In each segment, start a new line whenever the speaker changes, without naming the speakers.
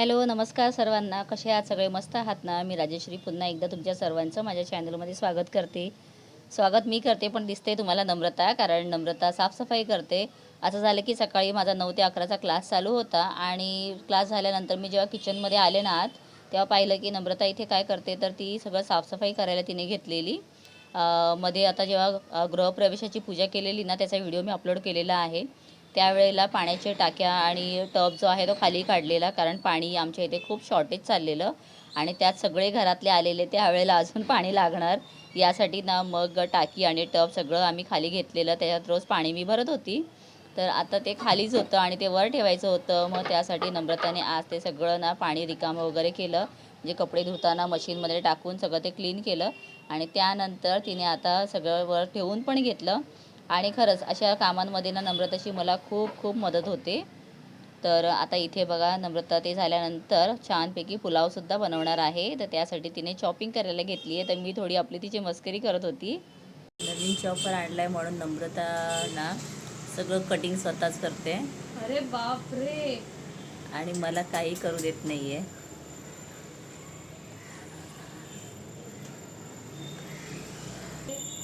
Hello नमस्कार सर्वांना. कसे आहात? सगळे मस्त आहात ना? मी राजेश्री. पुन्हा एकदा तुमच्या सर्वांचं माझ्या चॅनलमध्ये स्वागत करते. स्वागत मी करते पण दिसते तुम्हाला नम्रता कारण नम्रता साफसफाई करते. असं झालं की सकाळी माझा नऊ ते अकराचा क्लास चालू होता आणि क्लास झाल्यानंतर मी जेव्हा किचनमध्ये आले ना आत तेव्हा पाहिलं की नम्रता इथे काय करते तर ती सगळं साफसफाई करायला तिने घेतलेली. मध्ये आता जेव्हा गृहप्रवेशाची पूजा केलेली ना त्याचा व्हिडिओ मी अपलोड केलेला आहे. त्यावेळेला पाण्याच्या टाक्या आणि टब जो आहे तो खाली काढलेला कारण पाणी आमच्या इथे खूप शॉर्टेज चाललेलं आणि त्यात सगळे घरातले आलेले त्यावेळेला अजून पाणी लागणार. यासाठी ना मग टाकी आणि टब सगळं आम्ही खाली घेतलेलं त्याच्यात रोज पाणी मी भरत होती. तर आता ते खालीच होतं आणि ते वर ठेवायचं होतं मग त्यासाठी नम्रताने आज ते सगळं ना पाणी रिकामं वगैरे केलं. म्हणजे कपडे धुताना मशीनमध्ये टाकून सगळं ते क्लीन केलं आणि त्यानंतर तिने आता सगळं वर ठेवून पण घेतलं. आणि खरंच अशा कामांमध्ये ना नम्रताची मला खूप खूप मदत होते. तर आता इथे बघा नम्रता ते झाल्यानंतर छानपैकी पुलावसुद्धा बनवणार आहे. तर त्यासाठी तिने चॉपिंग करायला घेतली आहे. तर मी थोडी आपली तिची मस्करी करत होती. नवीन चॉपर आणलाय म्हणून नम्रता ना सगळं कटिंग स्वतःच करते.
अरे बाप रे
आणि मला काही करू देत नाही आहे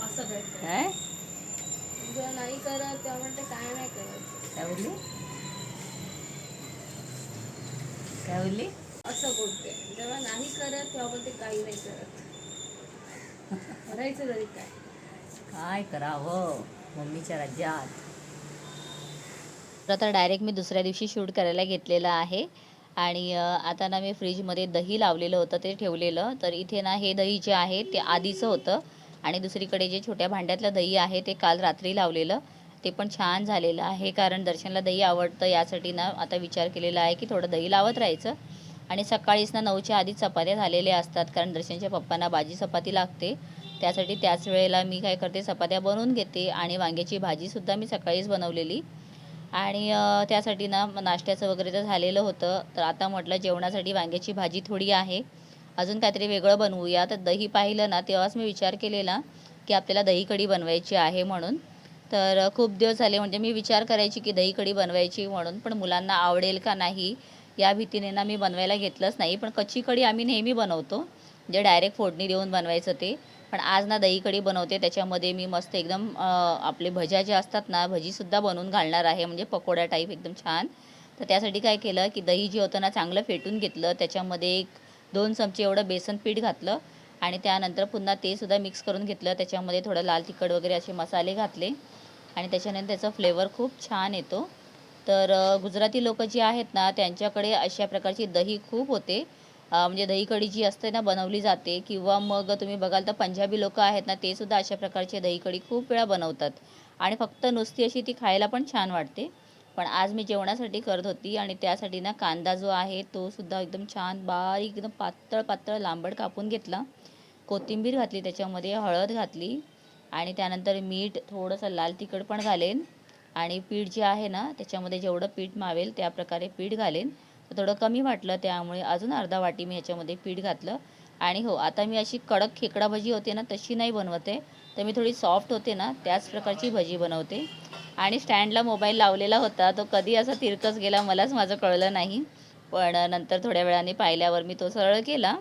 असं काय नाही करत तेव्हा म्हणते काय नाही करत.
काय बोलली काय बोलली
असं बोलते. जेव्हा नाही करत तेव्हा बोलते काही नाही करत. करायचं तरी काय?
काय करावं? मम्मीच्या राज्यात. तर आता डायरेक्ट मी दुसऱ्या दिवशी शूट करायला घेतलेलं आहे. आणि आता ना मी फ्रीजमध्ये दही लावलेलं होतं ते ठेवलेलं. तर इथे ना हे दही जे आहे ते आधीचं होतं. आणि दुसरीकडे जे छोट्या भांड्यातलं दही आहे ते काल रात्री लावलेलं ते पण छान झालेलं आहे. कारण दर्शनला दही आवडतं यासाठी ना आता विचार केलेला आहे की थोडं दही लावत राहायचं. आणि सकाळीच ना नऊच्या आधीच चपात्या झालेल्या असतात कारण दर्शनच्या पप्पांना भाजी चपाती लागते. त्यासाठी त्याच वेळेला मी काय करते चपात्या बनवून घेते आणि वांग्याची भाजीसुद्धा मी सकाळीच बनवलेली. आणि त्यासाठी ना नाश्त्याचं वगैरे तर झालेलं होतं. तर आता म्हटलं जेवणासाठी वांग्याची भाजी थोडी आहे. अजून काहीतरी वेगळं बनवूया. तर दही पाहिलं ना तेव्हाच मी विचार केलेला की आपल्याला दही कढी बनवायची आहे म्हणून. तर खूप दिवस झाले म्हणजे मी विचार करायची की दही कढी बनवायची म्हणून पण मुलांना आवडेल का नाही या भीतीने ना मी बनवायला घेतलंच नाही. पण कच्ची कढी आम्ही नेहमी बनवतो म्हणजे डायरेक्ट फोडणी देऊन बनवायचं ते. पण आज ना दही कढी बनवते त्याच्यामध्ये मी मस्त एकदम आपले भज्या ज्या असतात ना भजीसुद्धा बनवून घालणार आहे म्हणजे पकोडा टाईप एकदम छान. तर त्यासाठी काय केलं की दही जे होतं ना चांगलं फेटून घेतलं. त्याच्यामध्ये एक दोन चमचे एवढं बेसन पीठ घातलं आणि त्यानंतर पुन्हा ते सुद्धा मिक्स करून घेतलं. त्याच्यामध्ये थोडं लाल तिखट वगैरे असे मसाले घातले आणि त्याच्यानंतर त्याचा फ्लेवर खूप छान येतो. तर गुजराती लोक जी आहेत ना त्यांच्याकडे अशा प्रकारची दही खूप होते. म्हणजे दही कढी जी असते ना बनवली जाते किंवा मग तुम्ही बघाल तर पंजाबी लोक आहेत ना ते सुद्धा अशा प्रकारची दही कढी खूप वेळा बनवतात. आणि फक्त नुसती अशी ती खायला पण छान वाटते. पण आज मी जेवणासाठी करत होती आणि त्यासाठी ना कांदा जो आहे तो सुद्धा एकदम छान बारीक एकदम पातळ पातळ लांबड कापून घेतला. कोथिंबीर घातली त्याच्यामध्ये हळद घातली आणि त्यानंतर मीठ थोडंसं लाल तिखट पण घालेन आणि पीठ जे आहे ना त्याच्यामध्ये जेवढं पीठ मावेल त्या प्रकारे पीठ घालेन. तर थोडं कमी वाटलं त्यामुळे अजून अर्धा वाटी मी ह्याच्यामध्ये पीठ घातलं. आणि हो आता मी अशी कडक खेकडा भजी होते ना तशी नाही बनवते. तर मी थोडी सॉफ्ट होते ना त्याच प्रकारची भजी बनवते. आणि स्टँडला मोबाईल लावलेला होता. तो कधी असा तिरकस गेला मलाच माझं कळलं नाही. पण नंतर थोड्या वेळाने पाहिल्यावर मी तो सरळ केला.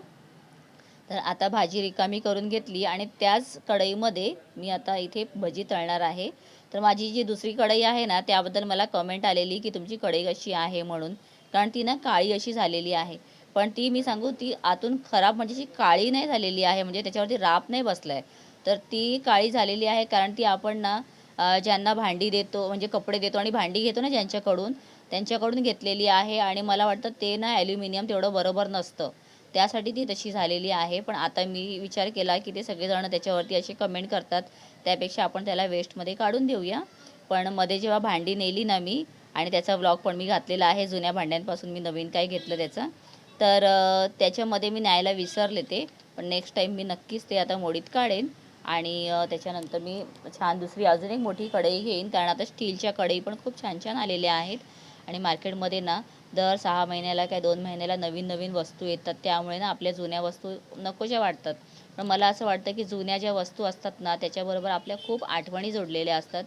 तर आता भाजी रिकामी करून घेतली आणि त्याच कढईमध्ये मी आता इथे भजी तळणार आहे. तर माझी जी दुसरी कढई आहे ना त्याबद्दल मला कमेंट आलेली की तुमची कढई कशी आहे म्हणून. कारण ती ना काळी अशी झालेली आहे. पण ती मी सांगू ती आतून खराब म्हणजे अशी काळी नाही झालेली आहे. म्हणजे त्याच्यावरती राप नाही बसला आहे तर ती काळी झालेली आहे कारण ती आपण ना ज्यांना भांडी देतो म्हणजे कपडे देतो आणि भांडी घेतो ना ज्यांच्याकडून त्यांच्याकडून घेतलेली आहे आणि मला वाटतं ते ना ॲल्युमिनियम तेवढं बरोबर नसतं. त्यासाठी ती तशी झालेली आहे. पण आता मी विचार केला की ते सगळेजण त्याच्यावरती असे कमेंट करतात. त्यापेक्षा आपण त्याला वेस्टमध्ये काढून देऊया. पण मध्ये जेव्हा भांडी नेली ना मी आणि त्याचा व्लॉग पण मी घातलेला आहे जुन्या भांड्यांपासून मी नवीन काय घेतलं त्याचं तर त्याच्यामध्ये मी न्यायला विसरले ते. पण नेक्स्ट टाईम मी नक्कीच ते आता मोडीत काढेन. आणि त्याच्यानंतर मी छान दुसरी अजून एक मोठी कढई घेईन. कारण आता स्टीलच्या कढई पण खूप छान छान आलेल्या आहेत. आणि मार्केटमध्ये ना दर सहा महिन्याला काय दोन महिन्याला नवीन नवीन वस्तू येतात. त्यामुळे ना आपल्या जुन्या वस्तू नकोशा वाटतात. पण मला असं वाटतं की जुन्या ज्या वस्तू असतात ना त्याच्याबरोबर आपल्या खूप आठवणी जोडलेल्या असतात.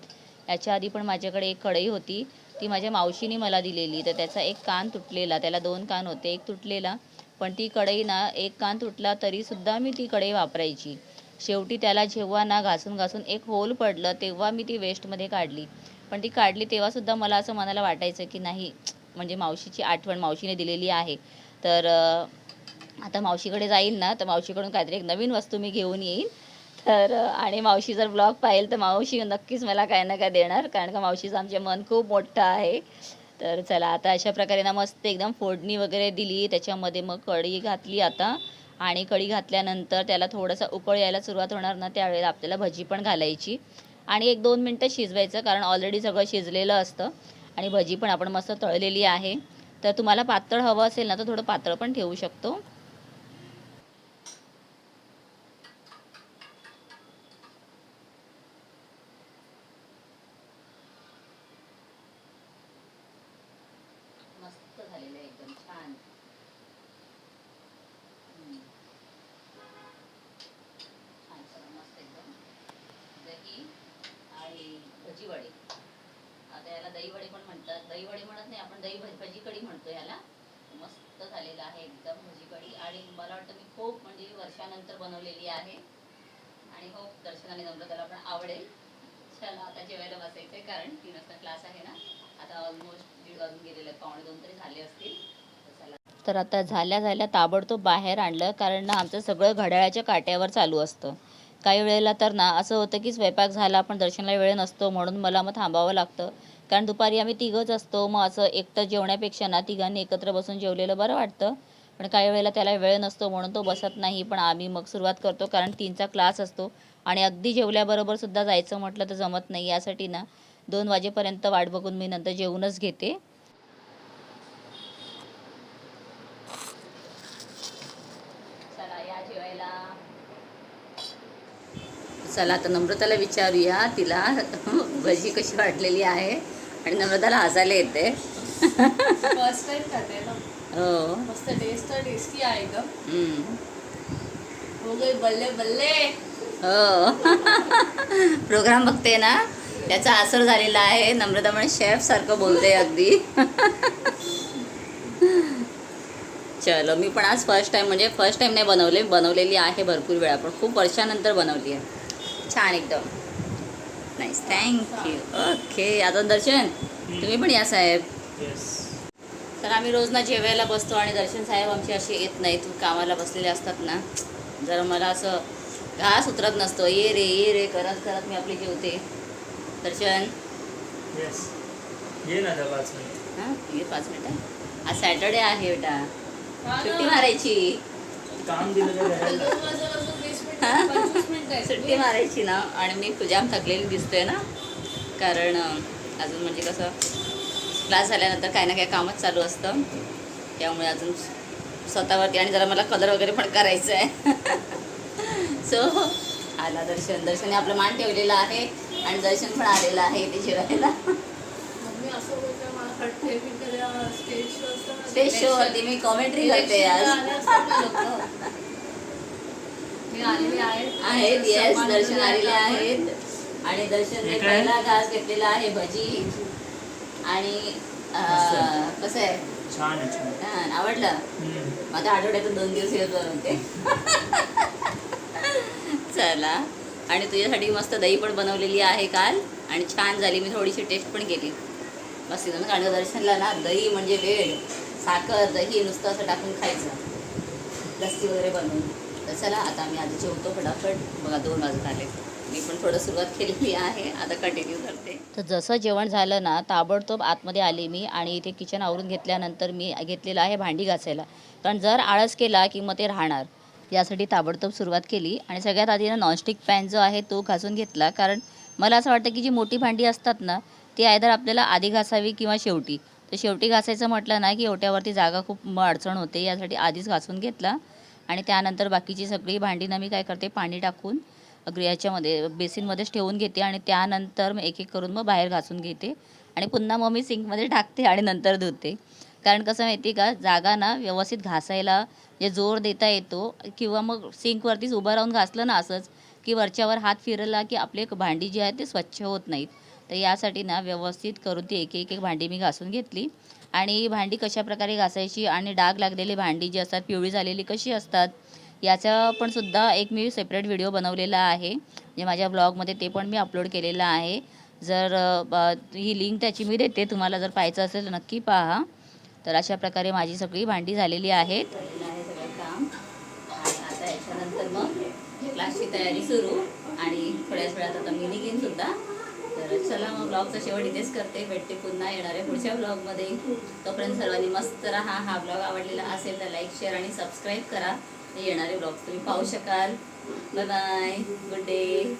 याच्या आधी पण माझ्याकडे एक कढई होती. ती माझ्या मावशीने मला दिलेली. तर त्याचा एक कान तुटलेला. त्याला दोन कान होते. एक तुटलेला. पण ती कढई ना एक कान तुटला तरीसुद्धा मी ती कढई वापरायची. शेवटी त्याला जेव्हा ना घासून घासून एक होल पडलं तेव्हा मी ती वेस्टमध्ये काढली. पण ती काढली तेव्हासुद्धा मला असं मनाला वाटायचं की नाही म्हणजे मावशीची आठवण मावशीने दिलेली आहे. तर आता मावशीकडे जाईल ना तर मावशीकडून काहीतरी एक नवीन वस्तू मी घेऊन येईन. तर आणि मावशी जर ब्लॉग पाहिल तर मावशी नक्कीच मला काय ना काय देणार कारण का मावशीचं आमचे मन खूप मोठं आहे. तर चला आता अशा प्रकारे ना मस्त एकदम फोडणी वगैरे दिली त्याच्यामध्ये मग कढी घातली आता. आणि कढी घातल्यानंतर त्याला थोडंसं उकळ यायला सुरुवात होणार ना त्यावेळेला आपल्याला भजी पण घालायची. आणि एक दोन मिनटं शिजवायचं कारण ऑलरेडी सगळं शिजलेलं असतं. आणि भजी पण आपण मस्त तळलेली आहे. तर तुम्हाला पातळ हवं असेल ना तर थोडं पातळ पण ठेवू शकतो मस्त झालेलं आहे एकदम छान हम्म. छान सगळं मस्त एकदम दही आणि भजी वडे आता याला दही वडे पण दही वडे म्हणत नाही आपण दही भजी भजी कढी म्हणतो याला. मस्त झालेला आहे एकदम भजी कढी. आणि मला वाटतं मी खूप म्हणजे वर्षानंतर बनवलेली आहे. आणि हो दर्शनाने जमलं त्याला पण आवडेल. चला आता जेवायला बसायचं आहे कारण तीन वाजता क्लास आहे ना. आता ऑलमोस्ट दीड वाजून गेलेले पावणे दोन तरी झाले असतील. तर तर आता झाल्या झाल्या ताबडतोब बाहेर आणलं कारण ना आमचं सगळं घड्याळाच्या काट्यावर चालू असतं. काही वेळेला तर ना असं होतं की स्वयंपाक झाला पण दर्शनाला वेळ नसतो म्हणून मला मग थांबावं लागतं. कारण दुपारी आम्ही तिघंच असतो. मग असं एकटं जेवण्यापेक्षा ना तिघांनी एकत्र बसून जेवलेलं बरं वाटतं. पण काही वेळेला त्याला वेळ नसतो म्हणून तो बसत नाही. पण आम्ही मग सुरुवात करतो कारण तीनचा क्लास असतो. आणि अगदी जेवल्याबरोबर सुद्धा जायचं म्हटलं तर जमत नाही. यासाठी ना दोन वाजेपर्यंत वाट बघून मी नंतर जेवूनच घेते. चला आता नम्रताला विचारूया. तिला भजी कशी वाटलेली आहे. आणि नम्रताला हसायला येते.
फर्स्ट टाइम खाते ना.
हो.
मस्त टेस्ट टेस्टी आहे
हम्म.
हो गई बल्ले बल्ले.
हो. प्रोग्राम बघते ना त्याचा असर झालेला आहे. नम्रता म्हणे शेफ सारखं बोलते अगदी. चलो मी पण आज फर्स्ट टाइम म्हणजे फर्स्ट टाइम नाही बनवले बनवलेली आहे भरपूर वेळा पण खूप वर्षानंतर बनवली आहे. छान एकदम. नाईस थँक्यू ओके आता दर्शन तुम्ही पण या साहेब.
येस
तर आम्ही रोज ना जेवायला बसतो आणि दर्शन साहेब आमचे असे येत नाहीत कामाला बसलेले असतात ना. जर मला असं घास उतरत नसतो. ये रे ये रे करत करत मी आपली जेवते. दर्शन?
येस ये ना पाच मिनिट.
हां ये पाच मिनटं आज सॅटर्डे आहे बेटा.
हा
सुट्टी. मारायची.
काम दिलं
सुट्टी मारायची ना आणि मी जाम थकलेली दिसते ना कारण अजून म्हणजे कसं क्लास झाल्यानंतर काही ना काही कामच चालू असतं. त्यामुळे अजून स्वतःवरती आणि जरा मला कलर वगैरे पण करायचं आहे सो आला दर्शन. दर्शनने आपलं मान ठेवलेलं आहे आणि दर्शन पण आलेलं आहे इथे जेवायला.
स्टेज शो
वरती मी कॉमेंट्री करते आज
आले असतात ना लोकं. मी आलेली आहे
आहेत येस दर्शन आलेले
आहे.
आहेत. आणि दर्शनने
काय?
पहिला घास घेतलेला आहे भजी. आणि कसं आहे?
छान आहे छान
छान आवडलं. माझ्या आठवड्यातून दोन दिवस येत बनवते चला. आणि तुझ्यासाठी मस्त दही पण बनवलेली आहे काल. आणि छान झाली मी थोडीशी टेस्ट पण केली. मस्त ना कारण का दर्शनला ना दही म्हणजे वेळ. साखर दही नुसतं असं टाकून खायचं. लस्सी वगैरे बनवून. तर चला आता आम्ही आधी जेवतो फटाफट. बघा दोन वाजत आले. मी पण थोडं सुरुवात केलेली आहे. आता कंटिन्यू करते. तर जसं जेवण झालं ना ताबडतोब आतमध्ये आले मी आणि इथे किचन आवरून घेतल्यानंतर मी घेतलेलं आहे भांडी घासायला. कारण जर आळस केला की मग ते राहणार. यासाठी ताबडतोब सुरुवात केली आणि सगळ्यात आधी ना नॉनस्टिक पॅन जो आहे तो घासून घेतला. कारण मला असं वाटतं की जी मोठी भांडी असतात ना ती आयदर आपल्याला आधी घासावी किंवा शेवटी. तर शेवटी घासायचं म्हटलं ना की ओट्यावरती जागा खूप अडचण होते. यासाठी आधीच घासून घेतला. आणि त्यानंतर बाकीची सगळी भांडी ना मी काय करते पाणी टाकून अग्री याच्यामध्ये बेसिनमध्येच ठेवून घेते आणि त्यानंतर मग एक एक करून मग बाहेर घासून घेते. आणि पुन्हा मग मी सिंकमध्ये टाकते आणि नंतर धुते. कारण कसं माहिती का जागा ना व्यवस्थित घासायला जे जोर देता येतो किंवा मग सिंकवरतीच उभं राहून घासलं ना असंच की वरच्यावर हात फिरला की आपले भांडी जी आहेत ते स्वच्छ होत नाहीत. तर यासाठी ना व्यवस्थित करून ती एक एक एक भांडी मी घासून घेतली. आणि भांडी कशा प्रकारे घासायची आणि डाग लागलेली भांडी जी असतात पिवळी झालेली कशी असतात याचा पण सुद्धा एक मी सेपरेट व्हिडिओ बनवलेला आहे. म्हणजे माझ्या ब्लॉगमध्ये ते पण मी अपलोड केलेलं आहे. जर ही लिंक त्याची मी देते तुम्हाला जर पाहायचं असेल तर नक्की पहा. तर अशा प्रकारे माझी सगळी भांडी झालेली आहेत. मग क्लासची तयारी सुरू. आणि थोड्याच वेळात आता मी निघेन सुद्धा. तर चला मग ब्लॉगचा शेवट इथेच करते. भेटते पुन्हा येणारे पुढच्या ब्लॉगमध्ये तोपर्यंत सर्वांनी मस्त राहा. हा ब्लॉग आवडलेला असेल तर लाईक शेअर आणि सबस्क्राईब करा. येणारे ब्लॉग तुम्ही पाहू शकाल. Bye bye good day